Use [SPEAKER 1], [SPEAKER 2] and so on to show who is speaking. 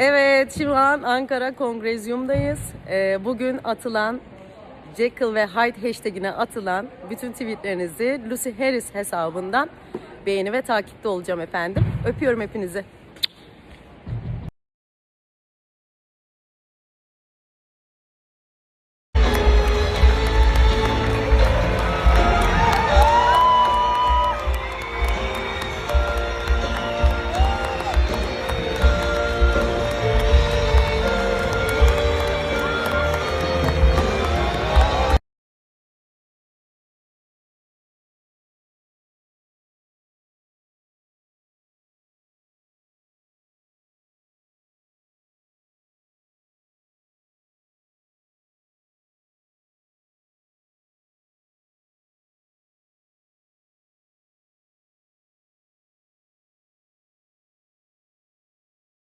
[SPEAKER 1] Evet, şu an Ankara Kongrezyum'dayız. Ee, bugün atılan Jekyll ve Hyde hashtagine atılan bütün tweetlerinizi Lucy Harris hesabından beğeni ve takipte olacağım efendim. Öpüyorum hepinizi.